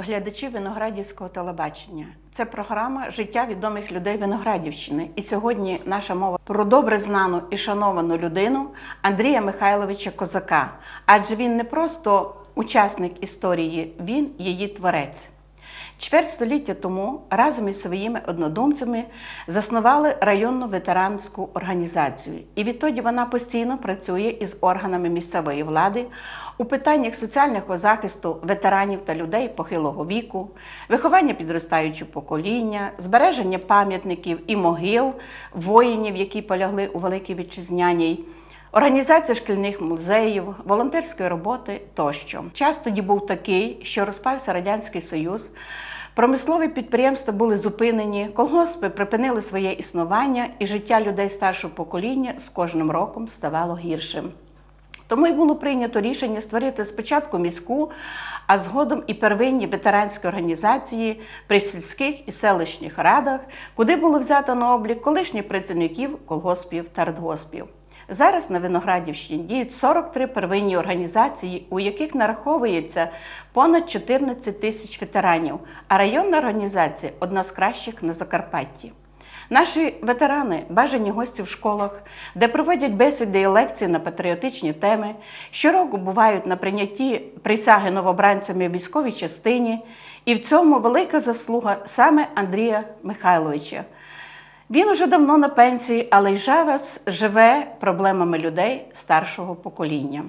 Вітаю глядачів Виноградівського телебачення. Це програма Життя відомих людей Виноградівщини. І сьогодні наша мова про добре знану і шановану людину Андрія Михайловича Козака. Адже він не просто учасник історії, він її творець. Чверть століття тому разом із своїми однодумцями заснували районну ветеранську організацію. І відтоді вона постійно працює із органами місцевої влади у питаннях соціального захисту ветеранів та людей похилого віку, виховання підростаючого покоління, збереження пам'ятників і могил воїнів, які полягли у Великій Вітчизняній. Організація шкільних музеїв, волонтерської роботи тощо. Час тоді був такий, що розпався Радянський Союз. Промислові підприємства були зупинені, колгоспи припинили своє існування, і життя людей старшого покоління з кожним роком ставало гіршим. Тому й було прийнято рішення створити спочатку міську, а згодом і первинні ветеранські організації при сільських і селищних радах, куди було взято на облік колишніх працівників колгоспів та радгоспів. Зараз на Виноградівщині діють 43 первинні організації, у яких нараховується понад 14 тисяч ветеранів, а районна організація одна з кращих на Закарпатті. Наші ветерани бажані гості в школах, де проводять бесіди і лекції на патріотичні теми, щороку бувають на прийнятті присяги новобранцями в військовій частині, і в цьому велика заслуга саме Андрія Михайловича. Він уже давно на пенсії, але й зараз живе проблемами людей старшого покоління.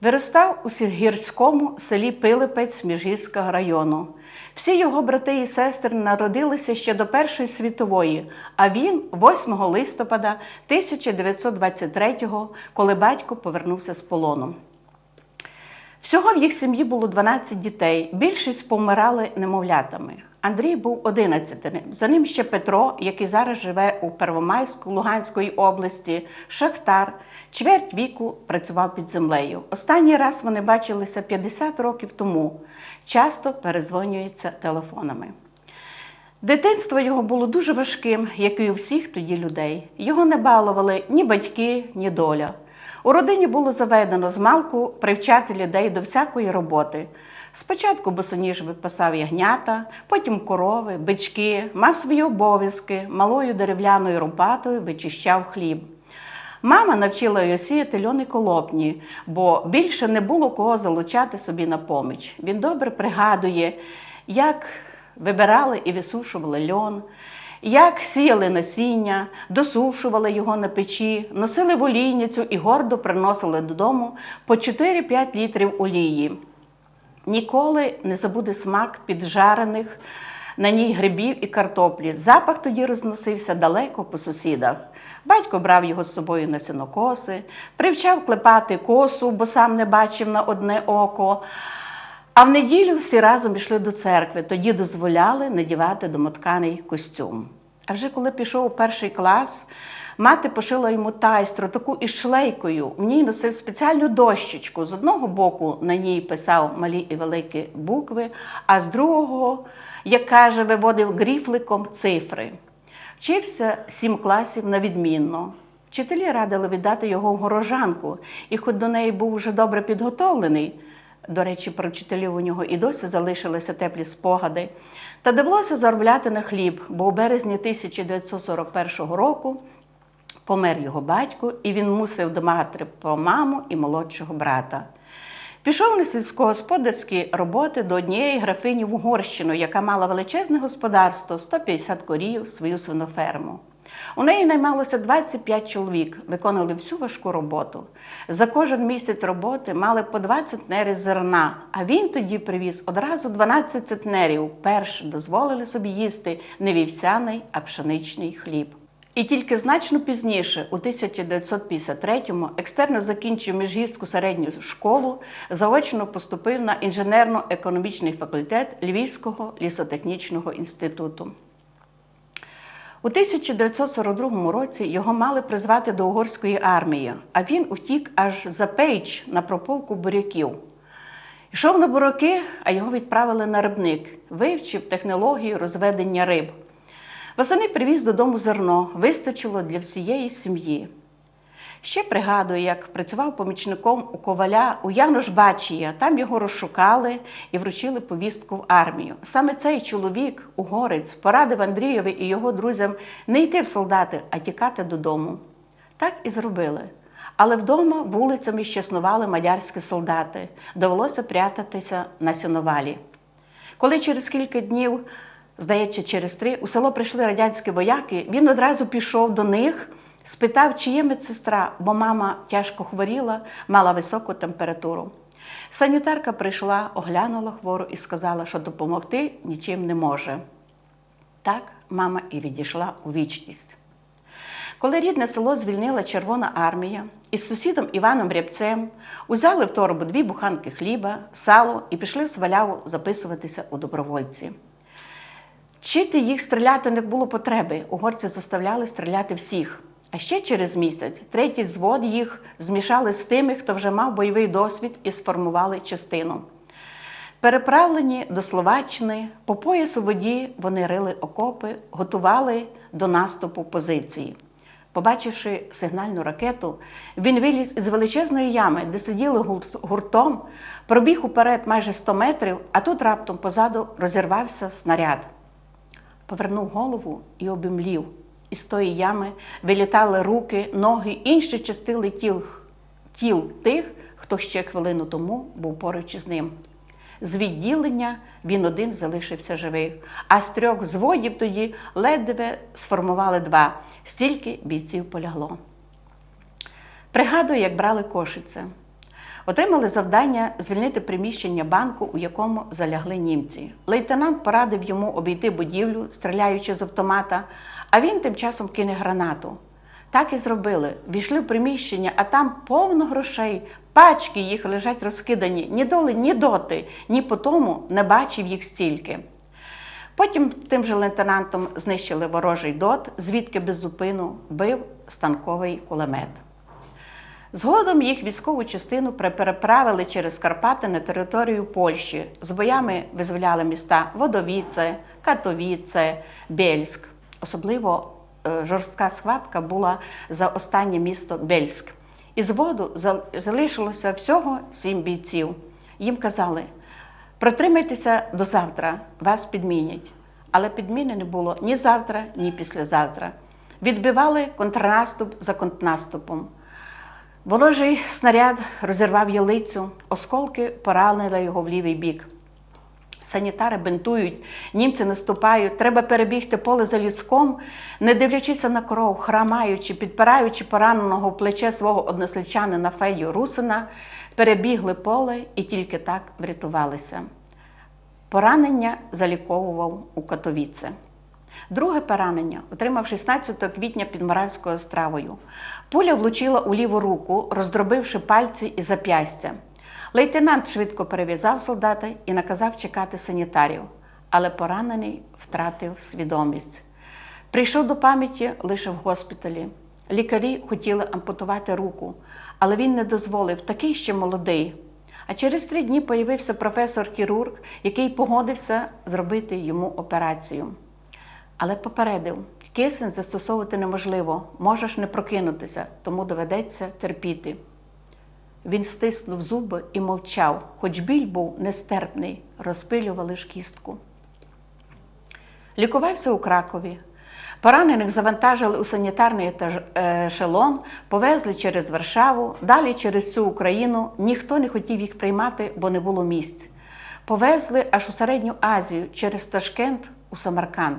Виростав у гірському селі Пилипець Міжгірського району. Всі його брати і сестри народилися ще до Першої світової, а він 8 листопада 1923-го, коли батько повернувся з полону. Всього в їх сім'ї було 12 дітей, більшість помирали немовлятами. Андрій був 11 За ним ще Петро, який зараз живе у Первомайську Луганської області, Шахтар, чверть віку працював під землею. Останній раз вони бачилися 50 років тому, часто перезвонюються телефонами. Дитинство його було дуже важким, як і у всіх тоді людей. Його не балували ні батьки, ні доля. У родині було заведено з малку привчати людей до всякої роботи. Спочатку босоніж випасав ягнята, потім корови, бички, мав свої обов'язки, малою дерев'яною рубатою вичищав хліб. Мама навчила його сіяти льони колопні, бо більше не було кого залучати собі на поміч. Він добре пригадує, як вибирали і висушували льон, як сіяли насіння, досушували його на печі, носили в олійницю і гордо приносили додому по 4-5 літрів олії. Ніколи не забуде смак піджарених на ній грибів і картоплі. Запах тоді розносився далеко по сусідах. Батько брав його з собою на сінокоси, привчав клепати косу, бо сам не бачив на одне око. А в неділю всі разом йшли до церкви, тоді дозволяли надівати домотканий костюм. А вже коли пішов у перший клас, мати пошила йому тайстру, таку із шлейкою. В ній носив спеціальну дощечку. З одного боку на ній писав малі і великі букви, а з другого, як каже, виводив гріфликом цифри. Вчився сім класів на відмінно. Вчителі радили віддати його в горожанку, і хоч до неї був вже добре підготовлений. До речі, про вчителів у нього і досі залишилися теплі спогади. Та довелося заробляти на хліб, бо у березні 1941 року помер його батько, і він мусив домагати про маму і молодшого брата. Пішов на сільськогосподарські роботи до однієї графині в Угорщину, яка мала величезне господарство, 150 корів, свою свиноферму. У неї наймалося 25 чоловік, виконували всю важку роботу. За кожен місяць роботи мали по 2 центнери зерна, а він тоді привіз одразу 12 центнерів. Перш дозволили собі їсти не вівсяний, а пшеничний хліб. І тільки значно пізніше, у 1953-му, екстерно закінчив міжгірську середню школу, заочно поступив на інженерно-економічний факультет Львівського лісотехнічного інституту. У 1942 році його мали призвати до угорської армії, а він утік аж за Пейч на прополку буряків. Йшов на бураки, а його відправили на рибник, вивчив технологію розведення риб. Восени привіз додому зерно, вистачило для всієї сім'ї. Ще пригадую, як працював помічником у коваля у Януш-Бачія. Там його розшукали і вручили повістку в армію. Саме цей чоловік, угорець, порадив Андрієві і його друзям не йти в солдати, а тікати додому. Так і зробили. Але вдома вулицями ще снували мадярські солдати. Довелося прятатися на сіновалі. Коли через кілька днів, здається, через три, у село прийшли радянські вояки, він одразу пішов до них, спитав, чи є медсестра, бо мама тяжко хворіла, мала високу температуру. Санітарка прийшла, оглянула хвору і сказала, що допомогти нічим не може. Так мама і відійшла у вічність. Коли рідне село звільнила Червона армія, із сусідом Іваном Рябцем узяли в торбу дві буханки хліба, сало і пішли в сваляву записуватися у добровольці. Вчити їх стріляти не було потреби. Угорці заставляли стріляти всіх. А ще через місяць третій звод їх змішали з тими, хто вже мав бойовий досвід і сформували частину. Переправлені до Словаччини, по пояс у воді вони рили окопи, готували до наступу позиції. Побачивши сигнальну ракету, він виліз із величезної ями, де сиділи гуртом, пробіг уперед майже 100 метрів, а тут раптом позаду розірвався снаряд. Повернув голову і обімлів. Із тої ями вилітали руки, ноги, інші частини тіл, тіл тих, хто ще хвилину тому був поруч із ним. З відділення він один залишився живий, а з трьох зводів тоді ледве сформували два. Стільки бійців полягло. Пригадую, як брали кошице. Отримали завдання звільнити приміщення банку, у якому залягли німці. Лейтенант порадив йому обійти будівлю, стріляючи з автомата, а він тим часом кине гранату. Так і зробили. Війшли в приміщення, а там повно грошей, пачки їх лежать розкидані. Ні доли, ні доти, ні по тому не бачив їх стільки. Потім тим же лейтенантом знищили ворожий дот, звідки без зупину бив станковий кулемет. Згодом їх військову частину переправили через Карпати на територію Польщі. З боями визволяли міста Водовіце, Катовіце, Бельськ. Особливо е, жорстка схватка була за останнє місто Бельськ. Із воду залишилося всього сім бійців. Їм казали: протримайтеся до завтра, вас підмінять. Але підміни не було ні завтра, ні післязавтра. Відбивали контрнаступ за контрнаступом. Ворожий снаряд розірвав ялицю, осколки поранили його в лівий бік. Санітари бинтують, німці наступають, треба перебігти поле за ліском, не дивлячися на кров, храмаючи, підпираючи пораненого в плече свого односельчанина Федю Русина, перебігли поле і тільки так врятувалися. Поранення заліковував у Катовіце. Друге поранення отримав 16 квітня під Моравською стравою. Пуля влучила у ліву руку, роздробивши пальці і зап'ястя. Лейтенант швидко перев'язав солдата і наказав чекати санітарів, але поранений втратив свідомість. Прийшов до пам'яті лише в госпіталі. Лікарі хотіли ампутувати руку, але він не дозволив, такий ще молодий. А через три дні появився професор-хірург, який погодився зробити йому операцію. Але попередив, кисень застосовувати неможливо, можеш не прокинутися, тому доведеться терпіти. Він стиснув зуби і мовчав, хоч біль був нестерпний, розпилювали ж кістку. Лікувався у Кракові. Поранених завантажили у санітарний е, ешелон, повезли через Варшаву, далі через всю Україну. Ніхто не хотів їх приймати, бо не було місць. Повезли аж у Середню Азію через Ташкент у Самарканд.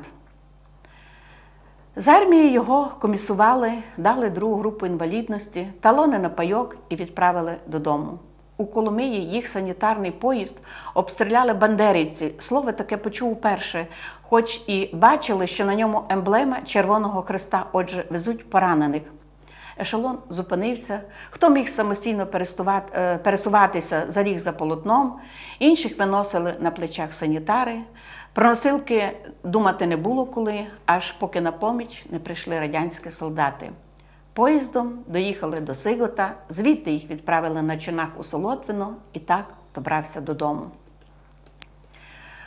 З армії його комісували, дали другу групу інвалідності, талони на пайок і відправили додому. У Коломиї їх санітарний поїзд обстріляли бандерівці. Слово таке почув уперше, хоч і бачили, що на ньому емблема Червоного Христа, отже, везуть поранених. Ешелон зупинився. Хто міг самостійно е, пересуватися заліг за полотном, інших виносили на плечах санітари. Про носилки думати не було коли, аж поки на поміч не прийшли радянські солдати. Поїздом доїхали до Сигота, звідти їх відправили на чинах у Солотвино і так добрався додому.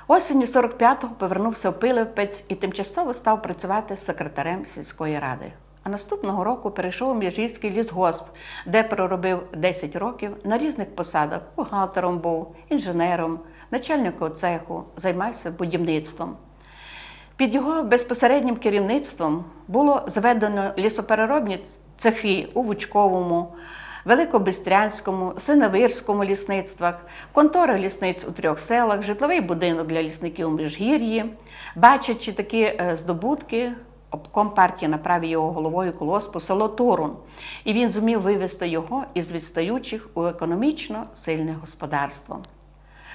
Осінню 45-го повернувся в Пилипець і тимчасово став працювати секретарем сільської ради. А наступного року перейшов у Міжгірський лісгосп, де проробив 10 років на різних посадах. Бухгалтером був, інженером, начальником цеху, займався будівництвом. Під його безпосереднім керівництвом було зведено лісопереробні цехи у Вучковому, Великобистрянському, Синевирському лісництвах, контори лісниць у трьох селах, житловий будинок для лісників у Міжгір'ї. Бачачи такі е, здобутки, обком партії направив його головою колоспу село Турун, і він зумів вивести його із відстаючих у економічно сильне господарство.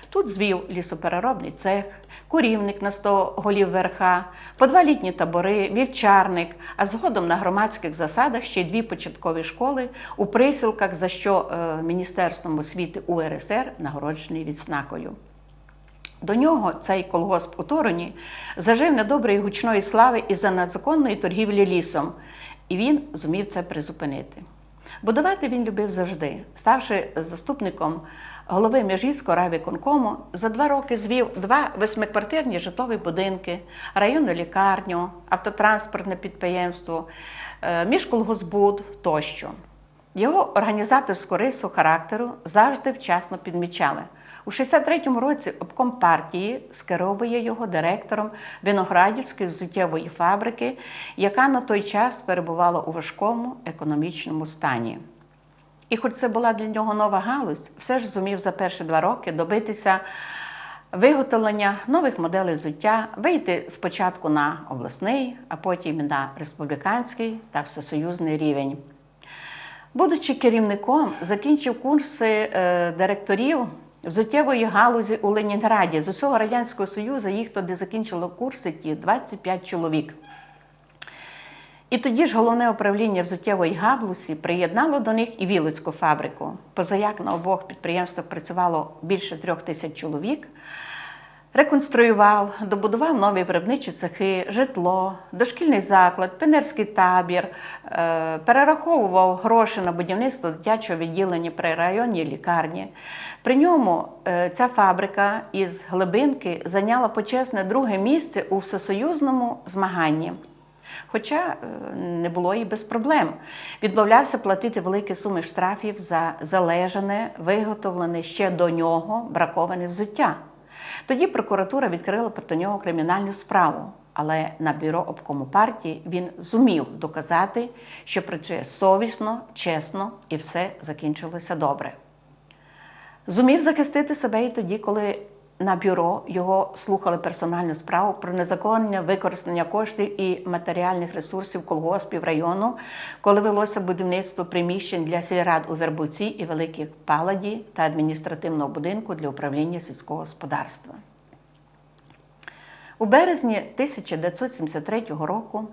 Тут звів лісопереробний цех, курівник на 100 голів верха, по два літні табори, вівчарник, а згодом на громадських засадах ще дві початкові школи у присілках, за що е, Міністерством освіти УРСР нагороджений відзнакою. До нього цей колгосп у Тороні зажив недоброї гучної слави із-за незаконної торгівлі лісом, і він зумів це призупинити. Будувати він любив завжди, ставши заступником голови Міжгірського райвиконкому, за два роки звів два восьмиквартирні житлові будинки, районну лікарню, автотранспортне підприємство, е, міжколгосбуд тощо. Його організаторську рису характеру завжди вчасно підмічали. У 63-му році обком партії скеровує його директором Виноградівської взуттєвої фабрики, яка на той час перебувала у важкому економічному стані. І хоч це була для нього нова галузь, все ж зумів за перші два роки добитися виготовлення нових моделей взуття, вийти спочатку на обласний, а потім на республіканський та всесоюзний рівень. Будучи керівником, закінчив курси е, директорів взуттєвої галузі у Ленінграді. З усього Радянського Союзу їх туди закінчило курси ті 25 чоловік. І тоді ж головне управління взуттєвої габлусі приєднало до них і Вілицьку фабрику. Позаяк на обох підприємствах працювало більше трьох тисяч чоловік. Реконструював, добудував нові виробничі цехи, житло, дошкільний заклад, пенерський табір, е, перераховував гроші на будівництво дитячого відділення при районній лікарні. При ньому е, ця фабрика із глибинки зайняла почесне друге місце у всесоюзному змаганні. Хоча е, не було і без проблем. Відмовлявся платити великі суми штрафів за залежане, виготовлене ще до нього браковане взуття. Тоді прокуратура відкрила проти нього кримінальну справу, але на бюро обкому партії він зумів доказати, що працює совісно, чесно і все закінчилося добре. Зумів захистити себе і тоді, коли на бюро його слухали персональну справу про незаконне використання коштів і матеріальних ресурсів колгоспів району, коли велося будівництво приміщень для сільрад у Вербовці і Великій Паладі та адміністративного будинку для управління сільського господарства. У березні 1973 року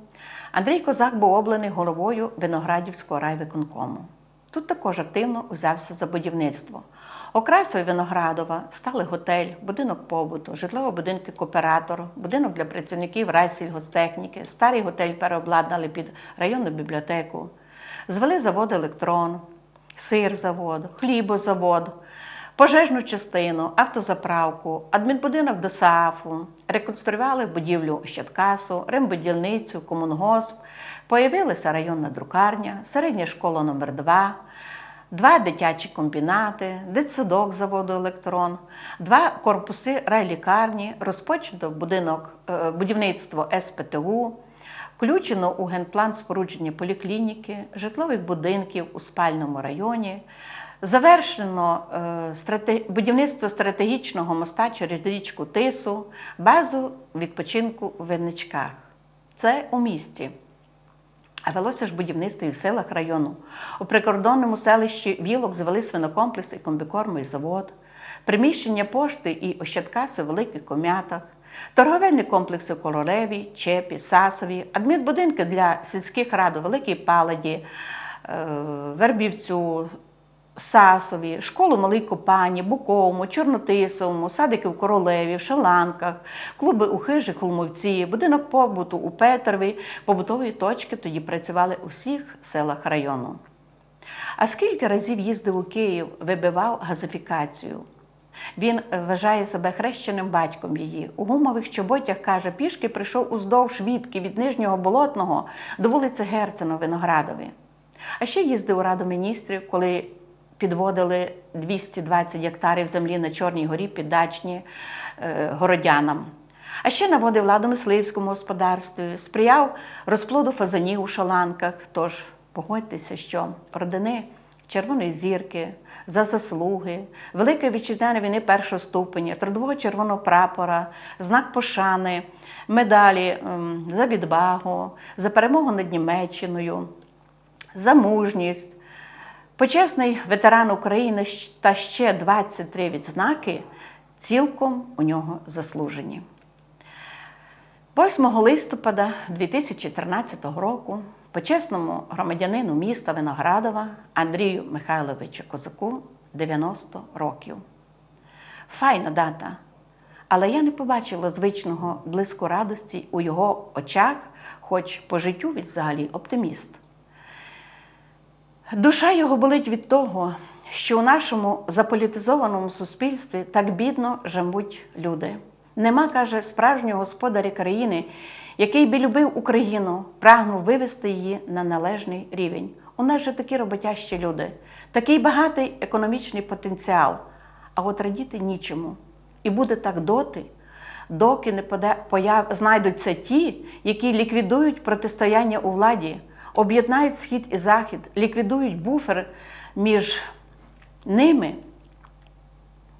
Андрій Козак був облений головою Виноградівського райвиконкому. Тут також активно узявся за будівництво. Окрасою Виноградова стали готель, будинок побуту, житлові будинки кооператор, будинок для працівників райсільгостехніки, старий готель переобладнали під районну бібліотеку, звели завод електрон, сирзавод, хлібозавод, пожежну частину, автозаправку, адмінбудинок до САФу, реконструювали будівлю Ощадкасу, рембудівницю, комунгосп, появилася районна друкарня, середня школа номер 2 Два дитячі комбінати, дитсадок заводу Електрон, два корпуси райлікарні, розпочато будинок, е, будівництво СПТУ, включено у генплан спорудження поліклініки, житлових будинків у спальному районі, завершено е, будівництво стратегічного моста через річку Тису, базу відпочинку в Винничках. Це у місті. А велося ж будівництво і в селах району. У прикордонному селищі Вілок звели свинокомплекс і комбікормовий завод, приміщення пошти і ощадкаси в великих ком'ятах, торговельні комплекси Королеві, Чепі, Сасові, адмінбудинки для сільських рад у Великій Паладі, е, Вербівцю, Сасові, школу Малий Копані, Буковому, Чорнотисовому, садики в Королеві, в Шаланках, клуби у Хижі, Холмовці, будинок побуту у Петрові, побутові точки тоді працювали у всіх селах району. А скільки разів їздив у Київ, вибивав газифікацію. Він вважає себе хрещеним батьком її. У гумових чоботях каже, пішки прийшов уздовж відки від нижнього болотного до вулиці Герцена Виноградові. А ще їздив у Раду міністрів, коли підводили 220 гектарів землі на Чорній горі піддачні е, городянам. А ще наводив ладу мисливському господарстві, сприяв розплоду фазанів у шаланках. Тож погодьтеся, що родини Червоної зірки, за заслуги, Великої вітчизняної війни першого ступеня, трудового червоного прапора, знак пошани, медалі за відвагу, за перемогу над Німеччиною, за мужність. Почесний ветеран України та ще 23 відзнаки цілком у нього заслужені. 8 листопада 2013 року почесному громадянину міста Виноградова Андрію Михайловичу Козаку 90 років. Файна дата. Але я не побачила звичного блиску радості у його очах, хоч по життю він взагалі оптиміст. Душа його болить від того, що у нашому заполітизованому суспільстві так бідно живуть люди. Нема, каже, справжнього господаря країни, який би любив Україну, прагнув вивести її на належний рівень. У нас же такі роботящі люди, такий багатий економічний потенціал, а от радіти нічому. І буде так доти, доки не появ... знайдуться ті, які ліквідують протистояння у владі, об'єднають схід і захід, ліквідують буфер між ними.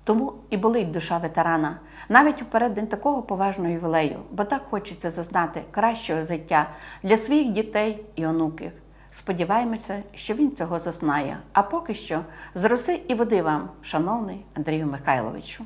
Тому і болить душа ветерана навіть у переддень такого поважного ювілею, бо так хочеться зазнати кращого життя для своїх дітей і онуків. Сподіваємося, що він цього зазнає. А поки що з роси і води вам, шановний Андрію Михайловичу.